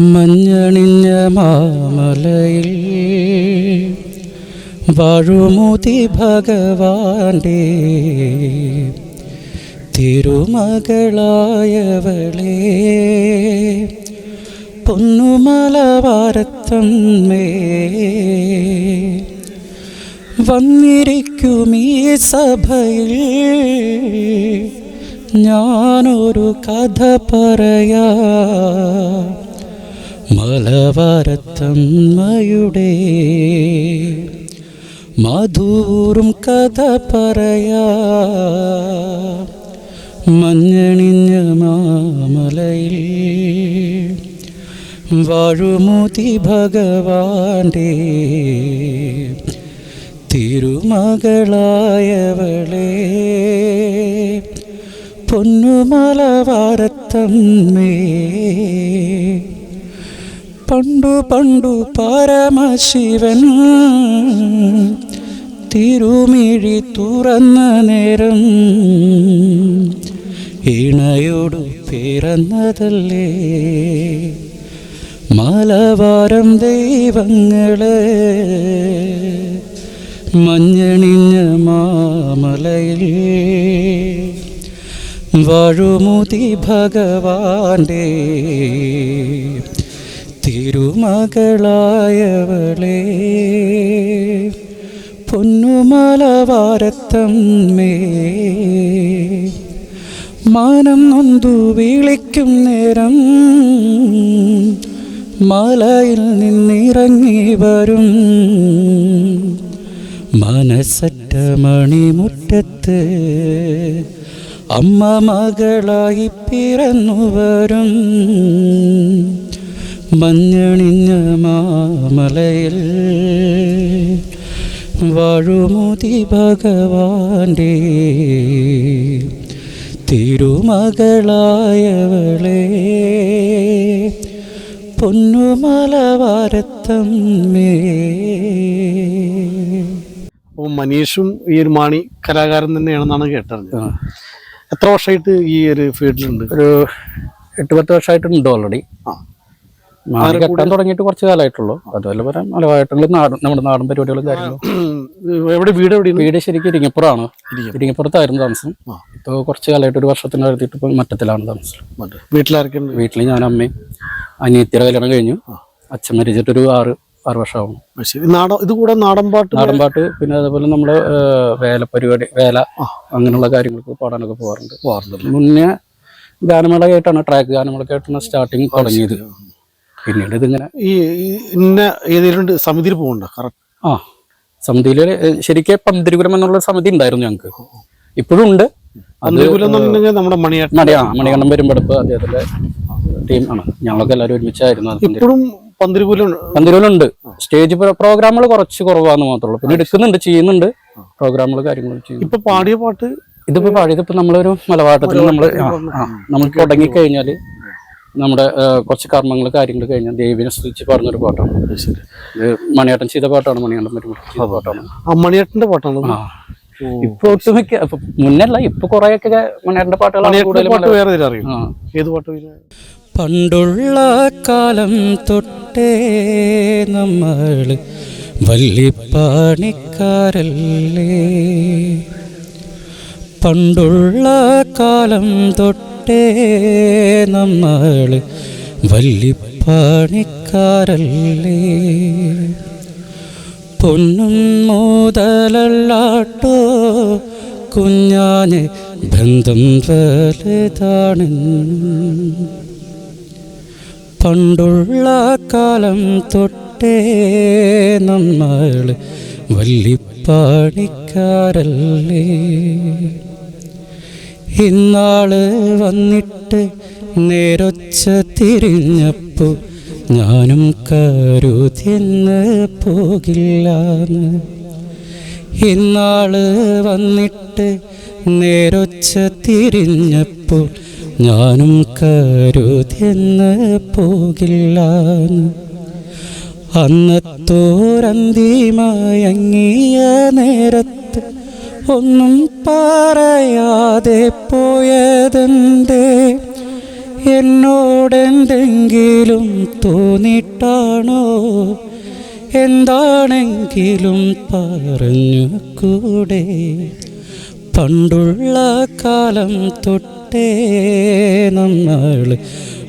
മഞ്ഞണിഞ്ഞ മാമലയിൽ വാഴുമുതി ഭഗവാന്റെ തിരുമകളായവളെ പൊന്നുമലവാരത്തമ്മേ വന്നിരിക്കും ഈ സഭയിൽ ഞാനൊരു കഥ പറയാ. മലവാരത്തമ്മയുടെ മധൂറും കഥ പറയാ. മഞ്ഞണിഞ്ഞ മാമലയിൽ വാഴുമുതി ഭഗവാന്റെ തിരുമകളായവളെ. പൊന്നുമലവാരത്തമ്മേ പണ്ടു പണ്ടു പരമശിവൻ. തിരുമിഴി തുറന്ന നേരം ഇണയോടു പിറന്നതല്ലേ? മലവാരം ദൈവങ്ങളെ മഞ്ഞണിഞ്ഞ മാമലയിൽ. വഴുമുതി ഭഗവാന്റെ തിരുമകളായവളെ പൊന്നുമലവാരത്തമ്മേ മാനം നൊന്തു വിളിക്കും നേരം മലയിൽ നിന്നിറങ്ങി വരും. മനസ്സറ്റ മണിമുറ്റത്ത് അമ്മ മകളായി പിറന്നു വരും. മഞ്ഞണിഞ്ഞ മാമലയിൽ വാഴുമുതി ഭഗവാന്റെ തിരുമകളായവളെ. പൊന്നുമലവാരത്തമ്മേ. മേ മനീഷും ഈ ഒരു മാണി കലാകാരൻ തന്നെയാണെന്നാണ് കേട്ടത് എത്ര വർഷമായിട്ട് ഈ ഒരു ഫീൽഡിലുണ്ട്? ഒരു എട്ട് പത്ത് വർഷമായിട്ടുണ്ട് ഓൾറെഡി ആ. മാറി കെട്ടാൻ തുടങ്ങിയിട്ട് കുറച്ച് കാലമായിട്ടുള്ളൂ. അതുപോലെ പറയാം മലവായിട്ടുള്ള നാടൻ നമ്മുടെ നാടൻ പരിപാടികളും കാര്യങ്ങളും. എവിടെ വീട് എവിടെ വീട് ശരിക്കും ഇരിങ്ങപ്പുറമാണ്. ഇരിങ്ങപ്പുറം. ഇരിങ്ങപ്പുറത്തായിരുന്നു താമസം. ഇപ്പോൾ കുറച്ച് കാലമായിട്ട് ഒരു വർഷത്തിന് നടത്തിയിട്ട് ഇപ്പോൾ മറ്റത്തിലാണ് താമസം. ഉണ്ട് വീട്ടിൽ ഞാൻ അമ്മയും അനിയത്തിയുടെ കല്യാണം കഴിഞ്ഞു. അച്ഛൻ മരിച്ചിട്ടൊരു ആറ് ആറ് വർഷമാവും. നാടൻ ഇത് കൂടെ നാടൻ പാട്ട് നാടൻപാട്ട് പിന്നെ അതേപോലെ നമ്മൾ വേല പരിപാടി വേല അങ്ങനെയുള്ള കാര്യങ്ങൾക്ക് പാടാനൊക്കെ പോകാറുണ്ട് പാടുന്നുണ്ട് മുന്നേ ഗാനമേളയായിട്ടാണ് ട്രാക്ക് ഗാനമേളക്കായിട്ടാണ് സ്റ്റാർട്ടിങ് തുടങ്ങിയത്. പിന്നീട് ഇതിങ്ങനെ ഈ ഇന്ന ഏതെങ്കിലും സമിതിയിൽ പോകണ്ട കറക്റ്റ് ആ സമിതിയിൽ ശരിക്കും പന്തിരുകുലം എന്നുള്ള സമിതി ഉണ്ടായിരുന്നു ഞങ്ങൾക്ക്. ഇപ്പോഴും ഉണ്ട്. നമ്മുടെ മണികണ്ഠൻ വരുമ്പെടുപ്പ് അദ്ദേഹത്തിന്റെ ടീം ആണ്. ഞങ്ങളൊക്കെ എല്ലാവരും ഒരുമിച്ചായിരുന്നു ഇപ്പോഴും പന്തിരുകുലം പന്തിരുകുലുണ്ട് സ്റ്റേജ് പ്രോഗ്രാമുകൾ കുറച്ച് കുറവാന്ന് മാത്രമേ ഉള്ളൂ. പിന്നെ എടുക്കുന്നുണ്ട് ചെയ്യുന്നുണ്ട്. പ്രോഗ്രാമുകൾ കാര്യങ്ങളും ചെയ്യുന്നു ഇപ്പൊ പാടിയ പാട്ട് ഇതിപ്പോ പാടിയത് ഇപ്പൊ നമ്മളൊരു മലവാട്ടത്തിൽ നമ്മൾ നമുക്ക് തുടങ്ങി കഴിഞ്ഞാൽ നമ്മുടെ കുറച്ച് കർമ്മങ്ങൾ കാര്യങ്ങൾ കഴിഞ്ഞാൽ ദേവിനെ സ്തുതിച്ച് പറഞ്ഞൊരു പാട്ടാണ്. മണിയാട്ടൻ ഇത് മണിയേട്ടൻ ചെയ്ത പാട്ടാണ് മണിയാട്ടൻ വരുമ്പോൾ പാട്ടാണ്. ആ മണിയേട്ടന്റെ പാട്ടാണ്? ആ. ഇപ്പൊ ഒട്ടുമിക്ക മുന്നല്ല ഇപ്പൊ കുറെയൊക്കെ മണിയാട്ടന്റെ പാട്ടുകളാണ് മണിയേട്ടന്റെ പാട്ട് വേറെ ഏതെങ്കിലും അറിയും ഏത് പാട്ട് പണ്ടുള്ള കാലം തൊട്ടേ നമ്മൾ വല്ലിപ്പാണിക്കാരല്ലേ പണ്ടുള്ള കാലം തൊട്ടേ നമ്മൾ വല്ലിപ്പാണിക്കാരല്ലേ പൊന്നും മുതലല്ലാട്ടോ കുഞ്ഞാന് ബന്ധം വലുതാണ് പണ്ടുള്ള കാലം തൊട്ടേ നമ്മൾ വല്ലിപ്പാണിക്കാരല്ലേ ഇന്നാൾ വന്നിട്ട് നേരൊച്ച തിരിഞ്ഞപ്പോ ഞാനും കരുതിന്ന് പോകില്ലാന്ന്. ഇന്നാൾ വന്നിട്ട് നേരൊച്ച തിരിഞ്ഞപ്പോൾ ഞാനും കരുതിന്ന് പോകില്ല അന്നത്തോരന്തിമായങ്ങിയ നേരത്ത് ഒന്നും പറയാതെ പോയതെന്തേ? എന്നോടെന്തെങ്കിലും തോന്നിട്ടാണോ? എന്താണെങ്കിലും പറഞ്ഞു കൂടെ പണ്ടുള്ള കാലം തൊട്ടേ നമ്മൾ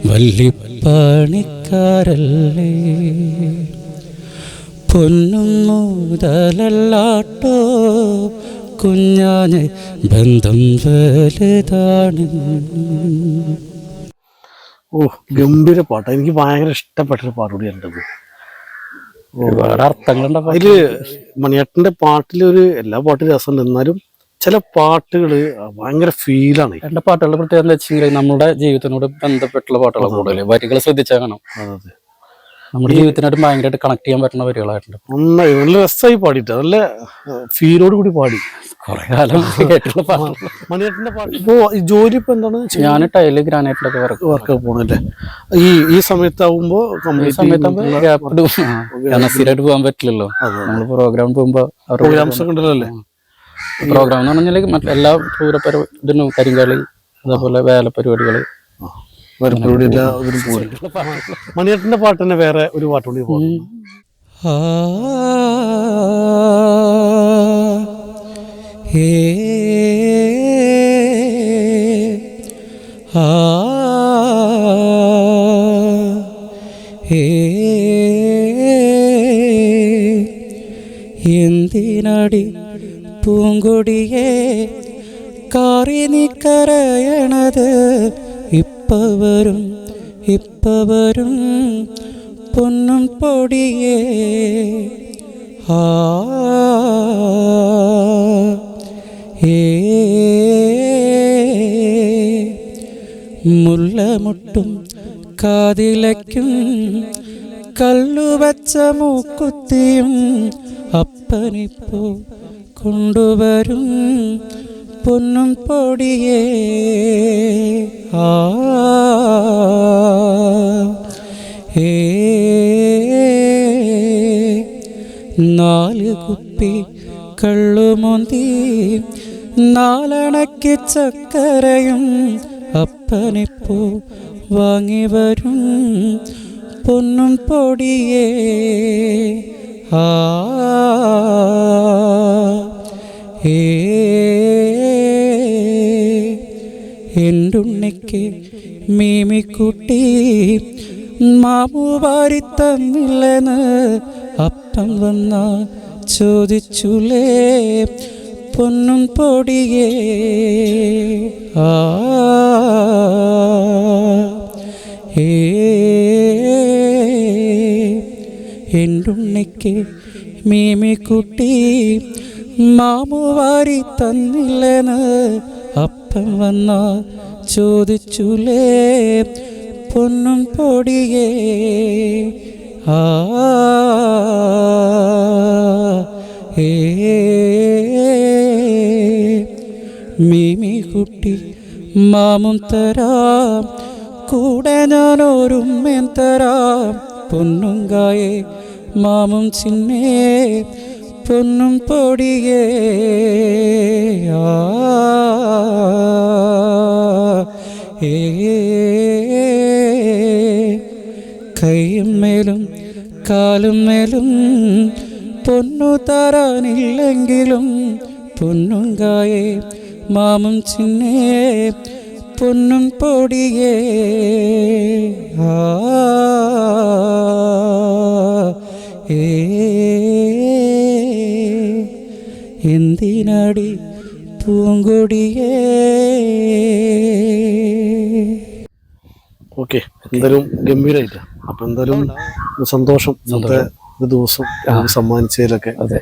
വല്ലിപ്പണിക്കാരല്ലേ പൊന്നും മുതലല്ലാട്ടോ. കുഞ്ഞാന് ബന്ധം വലുതാണ്. ഓ ഗംഭീര പാട്ട്. എനിക്ക് ഭയങ്കര ഇഷ്ടപ്പെട്ടൊരു പാട്ട് കൂടിയാണ്. ഒരുപാട് അർത്ഥങ്ങളുണ്ട് അതിൽ മണിയേട്ടന്റെ പാട്ടിലൊരു എല്ലാ പാട്ടും രസമുണ്ട്. എന്നാലും ചില പാട്ടുകൾ ഭയങ്കര ഫീലാണ്. എന്റെ പാട്ടുകളുടെ പ്രത്യേകത എന്താ വെച്ചാൽ നമ്മുടെ ജീവിതത്തിനോട് ബന്ധപ്പെട്ടുള്ള പാട്ടുകൾ കൂടുതൽ വരികൾ ശ്രദ്ധിച്ചാൽ കാണാം. അതെ നമ്മുടെ ജീവിതത്തിനായിട്ട് ഭയങ്കരമായിട്ട് കണക്ട് ചെയ്യാൻ പറ്റുന്ന വരികളായിട്ടുണ്ട്. നന്നായി. നല്ല രസമായി പാടിയിട്ട്. നല്ല ഫീലോട് കൂടി പാടി. കുറെ കാലം കേട്ടുള്ള പാട്ട്. ജോലി ഇപ്പൊ എന്താണ് ഞാൻ ടൈൽ ഗ്രാനൈറ്റിലൊക്കെ വർക്ക് വർക്ക് പോണല്ലേ? ഈ ഈ സമയത്താവുമ്പോ ഈ ഗ്യാപ്പ് കാരണം സ്ഥിരമായിട്ട് പോകാൻ പറ്റില്ലല്ലോ. നമ്മൾ നമ്മൾ പ്രോഗ്രാം പോകുമ്പോ പ്രോഗ്രാംസ് ഒക്കെ ഉണ്ടല്ലോ പ്രോഗ്രാം എന്ന് പറഞ്ഞാൽ മറ്റേ എല്ലാ പൂരപ്പര ഇതിനും കരിങ്കളി അതേപോലെ വേല പോലും മണിയേട്ടന്റെ പാട്ട് തന്നെ വേറെ ഒരു പാട്ടുകൂടി പോകും ആ. ഹേ ആ ഹേ എന്തിനടി പൂങ്കൊടിയെ കാറി നീ കരയണത്? ഇപ്പ വരും ഇപ്പ വരും പൊന്നും പൊടിയേ. ആ മുല്ലമുട്ടും കാതിലയ്ക്കും കല്ലുവച്ച മൂക്കുത്തിയും അപ്പനിപ്പോ കൊണ്ടുവരും പൊന്നും പൊടിയേ. ആ നാല് കുപ്പി കള്ളുമൊന്തി നാലണയ്ക്ക് ചക്കരയും അപ്പനിപ്പോ വാങ്ങി വരും. പൊന്നും പൊടിയേ ആ ഏ എന്റുണ്ണിക്ക് മീമിക്കുട്ടി മാമു വാരിത്തന്നില്ലെന്ന് അപ്പം വന്നാൽ ചോദിച്ചുലേ പൊന്നും പൊടിയേ. ആ ഏ എന്റുണ്ണിക്ക് മീമിക്കുട്ടി മാമു വാരി തന്നില്ലെന്ന് അപ്പം വന്ന ചോദിച്ചുലേ. പൊന്നും പൊടിയേ. ആ ഏ മീമിക്കുട്ടി മാമും തരാം. കൂടെ ഞാനോരുമ്മേൻ തരാം. പൊന്നുങ്കായേ മാമും ചിന്നേ പൊന്നും പൊടിയേ. കൈയും മേലും കാലും മേലും പൊന്നു തരാനില്ലെങ്കിലും പൊന്നുങ്കായെ മാമും ചിന്നേ പൊന്നും പൊടിയേ. ആ എന്തിനടി പൂങ്കൊടിയേ? ഓക്കെ എന്തായാലും ഗംഭീരായിട്ട് അപ്പൊ എന്തായാലും സന്തോഷം ഇന്നത്തെ ഒരു ദിവസം സമ്മാനിച്ചതിലൊക്കെ. അതെ.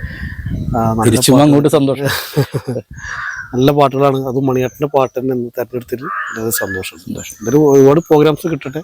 തിരിച്ചും അങ്ങോട്ട് സന്തോഷം. നല്ല പാട്ടുകളാണ്. അത് മണിയാട്ടിന്റെ പാട്ട് തന്നെ തെരഞ്ഞെടുത്തിട്ട് വളരെ സന്തോഷം. എന്തായാലും ഒരുപാട് പ്രോഗ്രാംസ് കിട്ടട്ടെ.